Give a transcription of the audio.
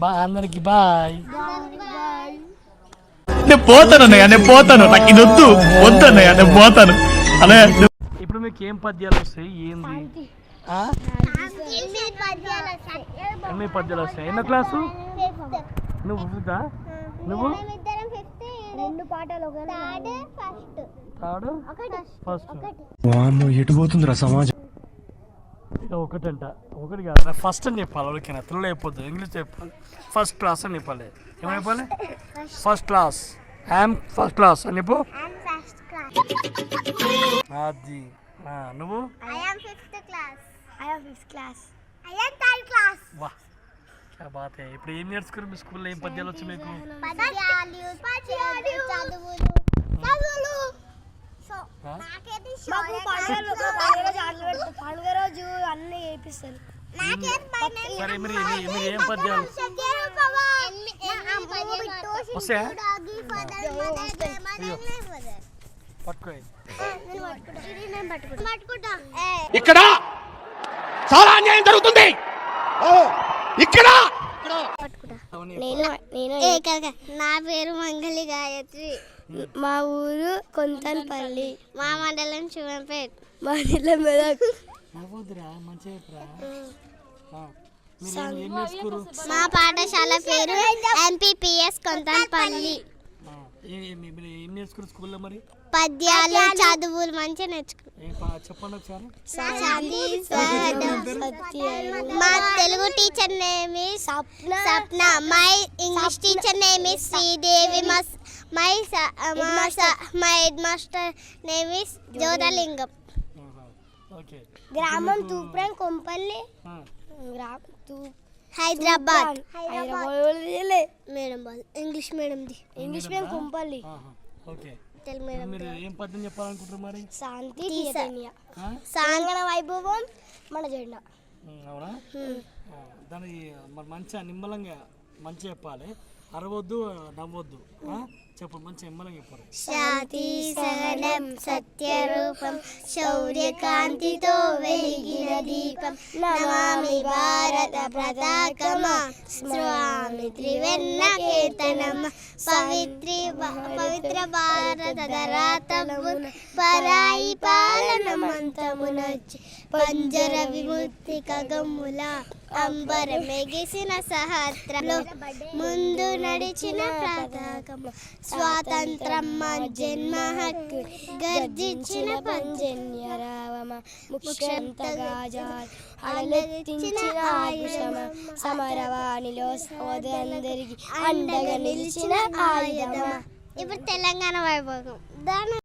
బా అందరికి బాయ్ నేను పోతాను అన్నయ్య నేను పోతాను. నాకు ఇది వద్దు. వద్దు అన్నయ్య నేను పోతాను. అన్నయ్య ఇప్పుడు మీకు ఏం పద్యాలు వస్తాయి? ఏంది? ఆ? ఎన్ని పద్యాలు వస్తాయి? ఎన్నో క్లాసు? నువ్వు? ఫిఫ్తా నువ్వు రెండు పాటలు థర్డ్ ఫస్ట్. ఒకటి. ఫస్ట్. వామ్మో ఎటు పోతుందిరా సమాజం? ఒకటంట. ఒకటి కాదు ఫస్ట్ అని చెప్పాలి ఎవరికైనా తెలుగులో చెప్పొద్దు ఇంగ్లీష్ చెప్పాలి ఫస్ట్ క్లాస్ అని చెప్పాలి. ఏమని చెప్పాలి? First class I am first class అని చెప్పు. అండ్ ఫస్ట్ క్లాస్ అది. నువ్వు? I am fifth class I am fifth class I am third class వా. క్యా బాత్ హై. ఇప్పుడు ఏం నేర్చుకున్నారు మీ స్కూల్లో? ఏం పద్యాలు వచ్చి మీకు? చదువులు. అన్ని చేపిస్తారు నాకైతే సరే మీరు మీరు మీరు ఏం పద్యాలు వస్తాయా? పట్టుకో ఇక్కడ చాలా అన్యాయం జరుగుతుంది. ఇక్కడ. నేను నేను నా పేరు మంగళి గాయత్రి. మా ఊరు కొంతన్పల్లి. మా మండలం శివంపేట్. మా నీళ్ళ మెదక్ నవ్వద్దురా మంచిగా మా పాఠశాల పేరు ఎంపీపీఎస్ కొంతపల్లి స్కూల్లో మరి? పద్యాలు చదువులు మంచిగా చెప్పండి ఒకసారి. మా Telugu teacher name Swapna Sapna. My English teacher name Sridevi. మా my my head master name Jyothalingam గ్రామం తూప్రాన్ కొంపల్లి ఆ, గ్రామం తూ హైదరాబాద్. మేడం ఇంగ్లీష్ మేడంది ఇంగ్లీష్ మీడియం కొంపల్లి. మేడం మీరు ఏం పద్యం చెప్పాలనుకుంటారు మరి? శాంతి? తెలంగాణ వైభవం మన జెండా. అవునా? మరి మంచిగా నిమ్మలంగా మంచిగా చెప్పాలి. అరవద్దు నవ్వద్దు. చెప్పండి మంచి మంచిగా చెప్పారు శాతి సహనం సత్యరూపం శౌర్యకాంతితో వెలిగిన దీపం. నమామి భారత ప్రతాకమ స్వామి త్రివెన్న కీర్తనమ. పవిత్రి పవిత్ర భారత ధరాతమున పరాయి పాలన మంతమునొచ్చి పంజర విముక్తి కగముల అంబర మెగిసిన సహస్రంలో ముందు నడిచిన ప్రాధాకము స్వాతంత్రం మా జన్మ హక్కు గర్జించిన పంజన్య రావమ. ముక్షంతగా ఆయుషమ. సమరవాణిలో సోదరందరికి అండగా నిలిచిన ఆయుధమ. ఇప్పుడు తెలంగాణ వైభోగం. దాని